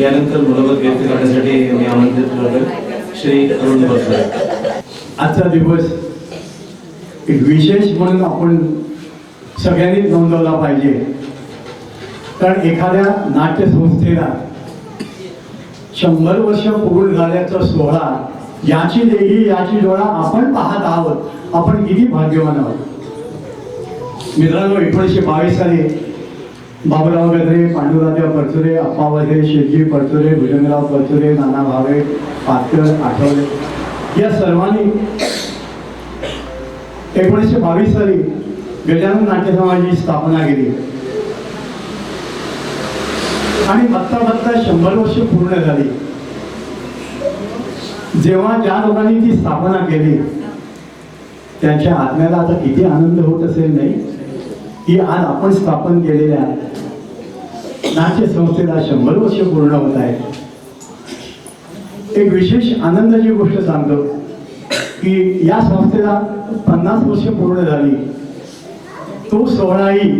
यानंतर मनोगत व्यक्त करण्यासाठी मी आमंत्रित करतो श्री अरुण बसले आजचा दिवस एक विशेष म्हणून आपण सगळ्यांनी नोंदवला पाहिजे. कारण एखाद्या नाट्यसंस्थेला शंभर वर्ष पूर्ण झाल्याचा सोहळा याची देही याची डोळा आपण पाहत आहोत. आपण किती भाग्यवान आहोत. मित्रांनो एकोणीसशे बावीस साली बाबूराव गद्रे पांडुराजा परचुरे अप्पा शेजी परचुरे भुजंगराव परचुरे नाना भावे पातकर आठवले. या सर्वांनी एकोणीसशे बावीस साली गजानन नाट्य समाजाची स्थापना केली. आणि बघता बघता शंभर वर्ष पूर्ण झाली. जेव्हा ज्या लोकांनी ती स्थापना केली त्यांच्या आत्म्याला आता किती आनंद होत असेल नाही? की आज आपण स्थापन केलेल्या नाट्यसंस्थेला शंभर वर्ष पूर्ण होत आहे. एक विशेष आनंदाची गोष्ट सांगतो की या संस्थेला पन्नास वर्ष पूर्ण झाली. तो सोहळाही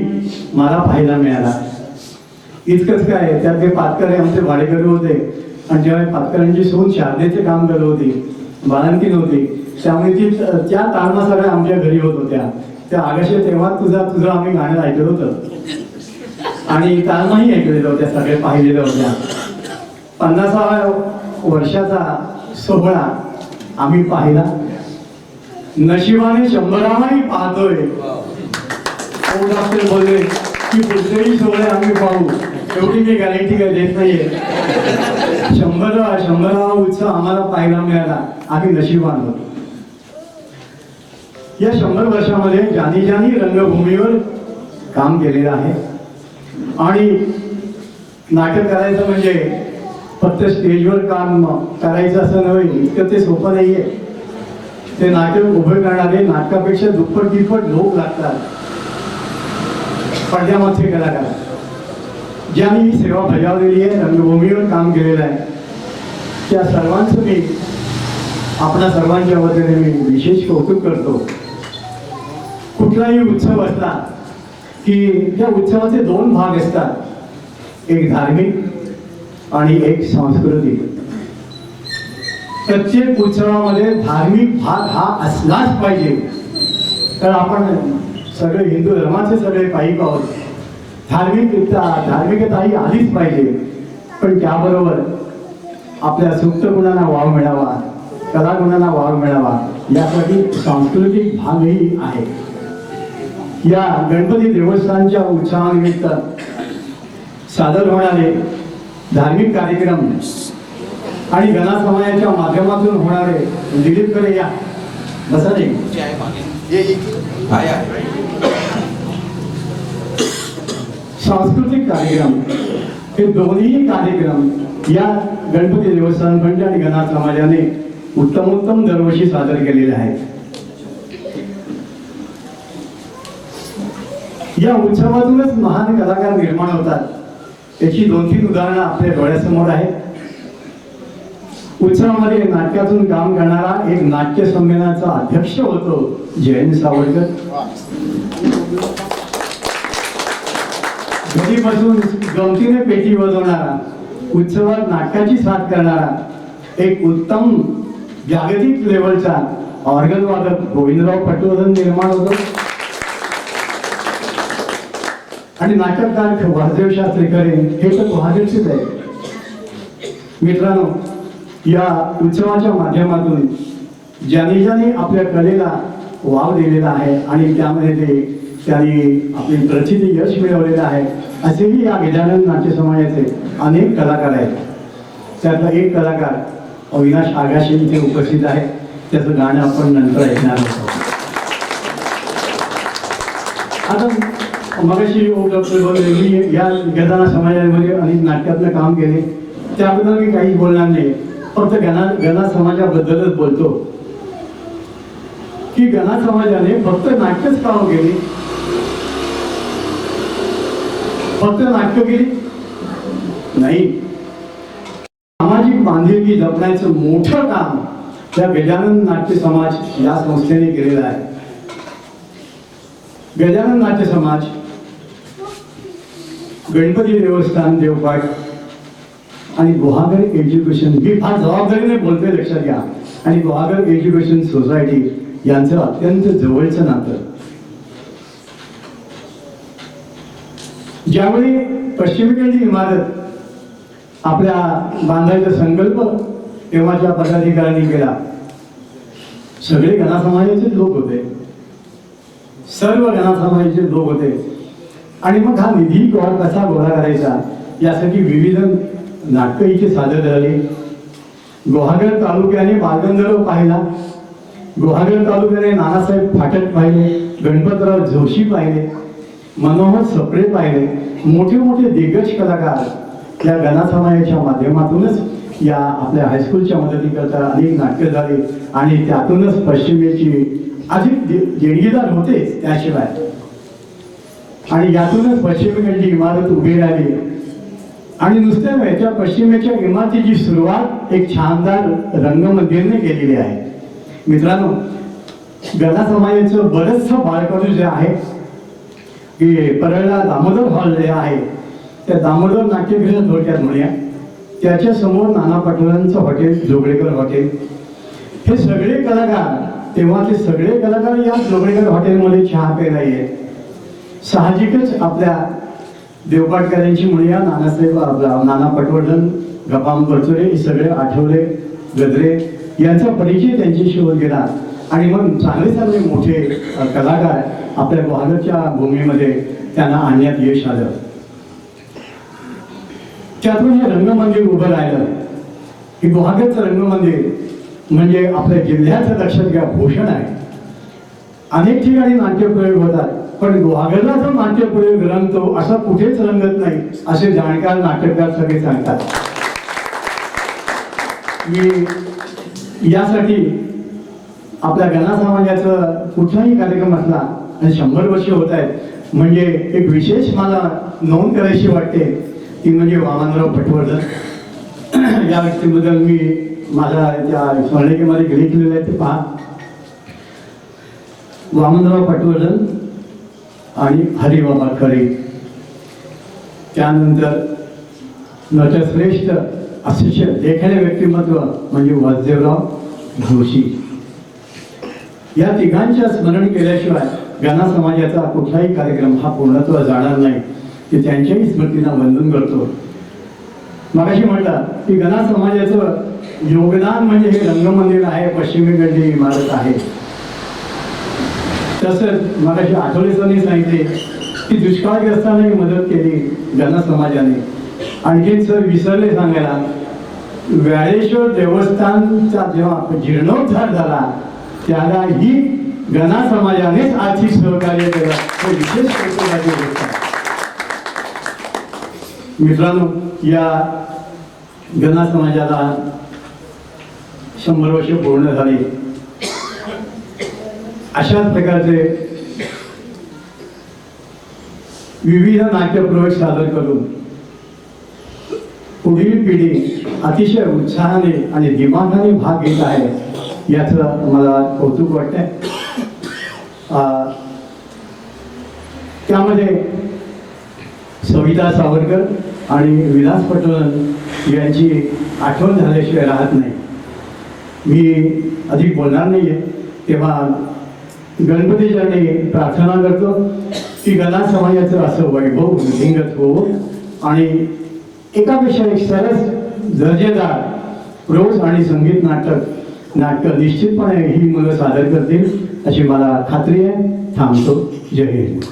मला पाहायला मिळाला. इतकंच काय त्यात ते पातकरे आमचे भाडेकरू होते आणि जेव्हा पातकरांची सून शारदेचे काम करत होती बाळंतीन होती त्यामुळे ती त्या ताळमा सगळ्या आमच्या घरी होत होत्या. त्या आगाशी तेव्हा तुझा तुझं आम्ही गाणं ऐकलं होतं. आणि ताळमाही ऐकलेल्या होत्या सगळ्या पाहिलेल्या होत्या. पन्नासाव्या वर्षाचा सोहळा आम्ही पाहिला. नशिबाने शंभरावाही पाहतोय. डॉक्टर बोलले की पुढचेही सोहळे आम्ही पाहू. एवढी मी गॅरंटी काय देत नाहीये. शंभर शंभरावा उत्सव आम्हाला पाहायला मिळाला. आम्ही नशिबान. होतो या शंभर वर्षामध्ये ज्यांनी ज्यांनी रंगभूमीवर काम केलेलं आहे आणि नाटक करायचं म्हणजे फक्त स्टेजवर काम करायचं असं नव्हे इतकं ते सोपं नाही आहे ते नाटक उभं करणारे नाटकापेक्षा दुप्पट तिप्पट लोक लागतात. पडद्यामध्ये कलाकार. ज्यांनी ही सेवा बजावलेली आहे रंगभूमीवर काम केलेलं आहे त्या सर्वांचं मी आपल्या सर्वांच्या वतीने मी विशेष कौतुक करतो. कुठलाही उत्सव असला की त्या उत्सवाचे दोन भाग असतात. एक धार्मिक आणि एक सांस्कृतिक. प्रत्येक उत्सवामध्ये धार्मिक भाग हा असलाच पाहिजे. तर आपण सगळे हिंदू धर्माचे सगळे पायिक आहोत धार्मिकता धार्मिकता ही आलीच पाहिजे. पण त्याबरोबर आपल्या सुप्त गुणांना वाव मिळावा कलागुणांना वाव मिळावा यासाठी सांस्कृतिक भागही आहे. या गणपती देवस्थानच्या उत्सवानिमित्त सादर होणारे धार्मिक कार्यक्रम आणि गणा समाजाच्या माध्यमातून होणारे दिलीपकडे या. बसा नाही. सांस्कृतिक कार्यक्रम हे दोन्ही कार्यक्रम या गणपती देवस्थान फंड आणि गणा समाजाने उत्तम उत्तम दरवर्षी सादर केलेले आहेत. या उत्सवातूनच महान कलाकार निर्माण होतात. याची दोन तीन उदाहरणं आपल्या डोळ्यासमोर आहेत. उत्सवामध्ये नाटकातून काम करणारा एक नाट्य संमेलनाचा अध्यक्ष होतो जयंत सावरकर. घरीपासून गमतीने पेटी वाजवणारा उत्सवात नाटकाची साथ करणारा एक उत्तम जागतिक लेवलचा ऑर्गन वादक गोविंदराव पटवर्धन निर्माण होतो. आणि नाटककार वासदेव शास्त्रीकर हे तर महादेवशीच आहे. मित्रांनो या उत्सवाच्या माध्यमातून ज्याने ज्यांनी आपल्या कलेला वाव दिलेला आहे आणि त्यामध्ये ते त्यांनी आपली प्रचिती यश मिळवलेलं आहे असेही या गजानन नाट्य समाजाचे अनेक कलाकार आहेत. त्यातला एक कलाकार अविनाश आगाशे इथे उपस्थित आहे. त्याचं गाणं आपण नंतर ऐकणार आहोत. आता मगाशी उपलब्ध बोलले मी या गदाना समाजामध्ये अनेक नाटकातलं काम केले त्याबद्दल मी काही बोलणार नाही. फक्त गणा गणा समाजाबद्दलच बोलतो. की गणा समाजाने फक्त नाट्यच काम केली? फक्त नाट्य केली? नाही. सामाजिक बांधिलकी जपण्याचं मोठं काम त्या गजानन नाट्य समाज या संस्थेने केलेलं आहे. गजानन नाट्य समाज गणपती देवस्थान देवपाट आणि गुहागर एज्युकेशन. ही फार जबाबदारीने बोलते लक्षात घ्या. आणि गुहागर एज्युकेशन सोसायटी यांचं अत्यंत जवळचं नातं. ज्यावेळी पश्चिमेकडची इमारत आपल्या बांधायचा संकल्प तेव्हाच्या पदाधिकाऱ्यांनी केला सगळे गणा समाजाचे लोक होते. सर्व घनासमाजाचे लोक होते. आणि मग हा निधी गोळा कसा गोळा करायचा यासाठी विविध नाटकं इथे सादर झाली गुहागर तालुक्याने बालगंधर्व पाहिला. गुहागर तालुक्याने नानासाहेब फाटक पाहिले गणपतराव जोशी पाहिले मनोहर सपरे पाहिले मोठे मोठे दिग्गज कलाकार या गणासमायाच्या माध्यमातूनच या आपल्या हायस्कूलच्या मदतीकरता अनेक नाटकं झाली आणि त्यातूनच पश्चिमेची अधिक दे- देणगीदार होते त्याशिवाय. आणि यातूनच पश्चिमेकडची इमारत उभी राहिली आणि नुसत्या नव्हे, पश्चिमेच्या इमारतीची सुरुवात एक छानदार रंगमंदिरने केलेली आहे. मित्रांनो गदा समाजाचं बरंचसं बाळकडू जे आहे की परळला दामोदर हॉल जे आहे त्या दामोदर नाट्यगृह थोडक्यात म्हणूया. त्याच्यासमोर नाना पाटोळांचं हॉटेल जोगळेकर हॉटेल. हे सगळे कलाकार तेव्हा ते सगळे कलाकार या जोगळेकर हॉटेलमध्ये चहा प्यायला येत. साहजिकच आपल्या देवपाटकरांची म्हणूया नानासाहेब आपला नाना पटवर्धन गपाम परचुरे हे सगळे आठवले गजरे यांचा परिचय त्यांच्याशी होत गेला. आणि मग चांगले चांगले मोठे कलाकार आपल्या गुहागरच्या भूमीमध्ये त्यांना आणण्यात यश आलं. त्यातून हे रंगमंदिर उभं राहिलं. की गुहागरचं रंगमंदिर म्हणजे आपल्या जिल्ह्याचं लक्षात घ्या भूषण आहे. अनेक ठिकाणी नाट्यप्रयोग होतात. पण गुहागरला जो नाट्यप्रयोग रंगतो असा कुठेच रंगत नाही असे जाणकार नाटककार सगळे सांगतात. मी यासाठी आपल्या गणा समाजाचं कुठलाही कार्यक्रम असला आणि शंभर वर्ष होत आहेत म्हणजे एक विशेष मला नोंद करायची वाटते ती म्हणजे वामनराव पटवर्धन. या व्यक्तीबद्दल मी माझ्या त्या स्मरणिकेमध्ये लिहिलेलं आहे ते पहा. वामनराव पटवर्धन आणि हरिबाबा खरे. त्यानंतर नटश्रेष्ठ अतिशय एखाद्या व्यक्तिमत्व म्हणजे वासदेवराव जोशी. या तिघांच्या स्मरण केल्याशिवाय गणा समाजाचा कुठलाही कार्यक्रम हा पूर्णत्व जाणार नाही. ते त्यांच्याही स्मृतींना वंदन करतो. मगाशी म्हटलं की गणा समाजाचं योगदान म्हणजे हे रंगमंदिर आहे पश्चिमेकडली इमारत आहे. तसंच मगाशी आठवले सरांनी सांगितले की दुष्काळग्रस्तांनाही मदत केली गणा समाजाने. आणखीन सर विसरले सांगायला व्याळेश्वर देवस्थानचा जेव्हा जीर्णोद्धार झाला त्याला ही गणा समाजानेच आर्थिक सहकार्य केलं. हे विशेष कौतुकाची गोष्ट मित्रांनो या गणा समाजाला शंभर वर्ष पूर्ण झाली. अशाच प्रकारचे विविध नाट्यप्रयोग सादर करून पुढील पिढी अतिशय उत्साहाने आणि दिमागाने भाग घेत आहे याचं मला कौतुक वाटतंय. त्यामध्ये सविता सावरकर आणि विलास पटोलन यांची आठवण झाल्याशिवाय राहत नाही. मी अधिक बोलणार नाही आहे तेव्हा गणपती चरणी प्रार्थना करतो की गणा समाजाचं असं वैभव वृद्धिंगत होवं आणि एकापेक्षा एक सरस दर्जेदार प्रोज आणि संगीत नाटक नाटकं निश्चितपणे ही मुलं सादर करतील अशी मला खात्री आहे. थांबतो. जय हिंद.